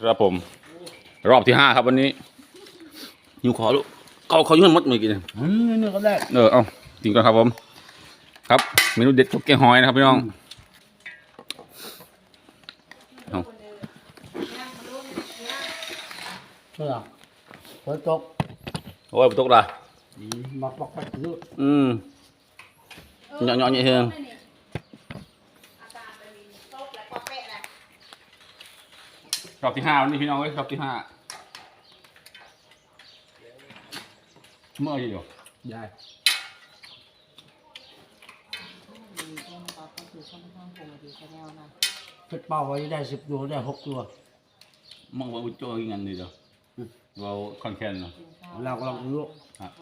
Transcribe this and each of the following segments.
ครับผม รอบที่ห้าครับวันนี้หิวขอลูกเขาเขายื่นมดมือกินอืมนี่ก็ได้เออเอากินก่อนครับผม ครับเมนูเด็ดกับแกงหอยนะครับพี่น้องเอาเพื่อฝนตกโอ้ยตกละอืมมาปักปักซื้ออืมเหยาะเหยาะเหยาะเฮือง รอบที่ห้าวันนี้พี่น้องเว้ยรอบที่ห้าเมื่อไหร่อยู่ได้เป็ดเป่าไว้ได้สิบตัวได้หกตัวมึงว่าอุ้ยโจ้ยงันดีเดียวเราคอนแคนเนาะเรากำลังรู้ครับ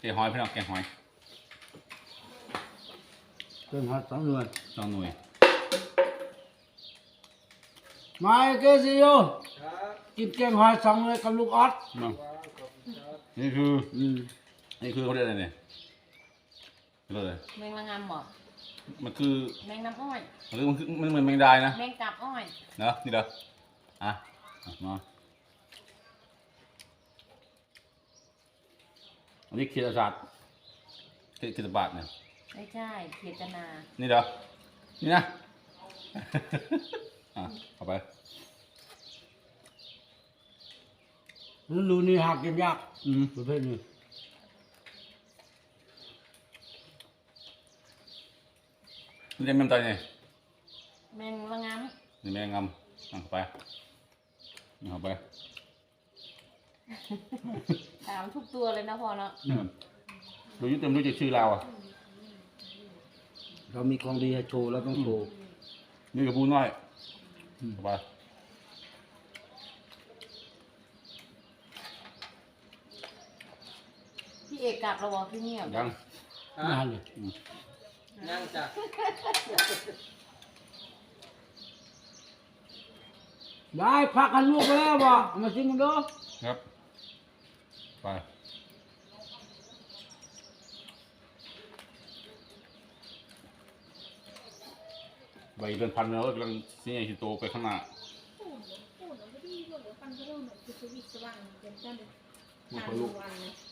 แกงหอยพี่น้องแกงหอยเป็นหัดสองหน่วยสองหน่วย มาเกสิโยกินแกงหอยสองหน่วยกับลูกออสมานี่คือ อืมนี่คือเขาเรียกอะไรเนี่ยเรียกอะไรแมงละงำหมอมันคือแมงน้ำอ้อยมันคือมันคือมันเหมือนแมงดานะแมงกับอ้อยเนาะนี่เด้ออะอะมาอันนี้เคียรศาสตร์เคียรศาสตร์เนี่ยไม่ใช่เขียจนา นี่เด้อนี่นะอะ เอาไปฤดูนี้หากินยากอืมประเภทนี้นี่จะแม่มตายไงแมงละงนี่แม่งำอะเอาไปเอาไปำถามทุกตัวเลยนะพอเนาะอืมดูยุ่เต็มรู้จักชื่อเราอะเรามีของดีให้โชว์เราต้องโชว์นี่กับปูน้อย เอาไปพี่เอกกลับระวอพี่เงียบยังนานเลยนั่งจ้ะได้พักกันลูกไปแล้วบ่เอามาชิมกันดูครับ ไป ใบเดือนพันแล้วกำลังเสียหิโตไปข้างหน้ามันเขาลุกดิสิยังไม่เจอนะลูกอืมพูดแบบนี้เมื่อฮะนี่มันโมนี่มันตัวไหน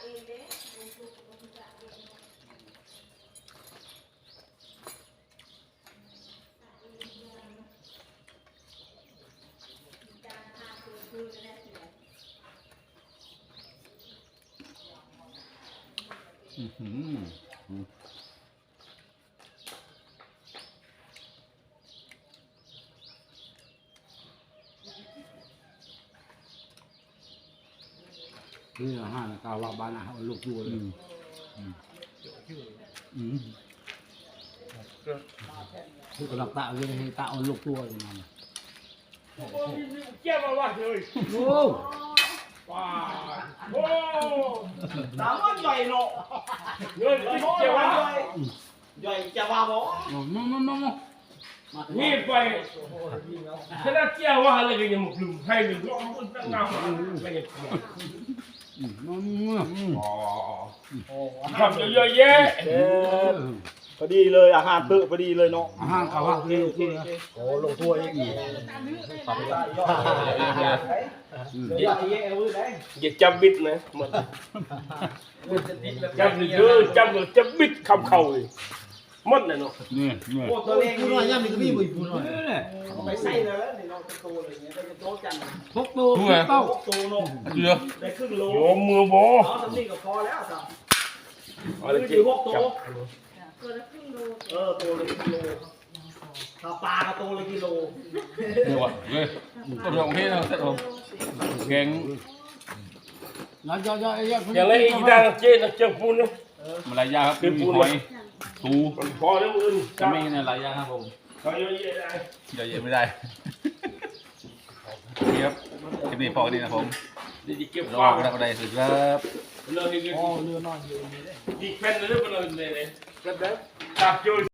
อือหือนี่ห้างกาวว่าบ้านเอาลูกดูเลยอืมคือกระดับตาเลยให้ตาเอาลูกตัวอย่างนั้นเจ้ามาวัดเลยโอ้ ว้าโอ้สามวันใหญ่เนาะเงินเจ้าว่าใหญ่จะว่าบ่โหน้องน้องน้องนี่ไปฉะนั้นเจ้าว่าอะไรกันยังมุกลืมให้หนึ่งร้องมันตั้งนานไม่ยังเกี่ยวน้องน้องอ๋อทำเยอะแยะ พอดีเลยอาหารเพิ่มพอดีเลยเนาะห้างกาวว่าคือลูกตัวโอ้ลงตัวเองอีกอย่าจำบิดนะมันจำเยอะจำเลยจะบิดคำเข่าเลยมันน่ะเนาะนี่นี่โอ้ตัวเองพูดหน่อยย่ำมีกระบี่บุยพูดหน่อยไปใส่เลยนี่เราจะโตเลยเงี้ยจะโตจังพกตัวเต้าโตเนาะเรือได้ครึ่งโลโยมมือโบเอาสำนีก็พอแล้วจ้ะอะไรคือกิอนยู่หกโต ตัวละครึ่งโลเออโตเลยกิโลถ้าปลาก็โตเลยกิโลเดี๋ยวอะเฮ้ยก็ลองเท่เราเสร็จแล้วแกงอย่าอย่าอย่าอย่าอย่างไรอีกด้านเจนเจ้าปูนมันหลายอย่างครับมีหอยปูมันพอแล้วอื่นจะไม่เนี่ยหลายอย่างครับผมเขาเยอะแยะได้เดี๋ยวเยอะไม่ได้นี่ครับคลิปนี้พอกันนี้นะผมเดี๋ยวจะเก็บรอฟางกันแล้วก็ได้สุดครับเลยอ๋อเรือนอนอยู่นี่อีกแผ่นนึงเลยมันเลยเลย จับเจอ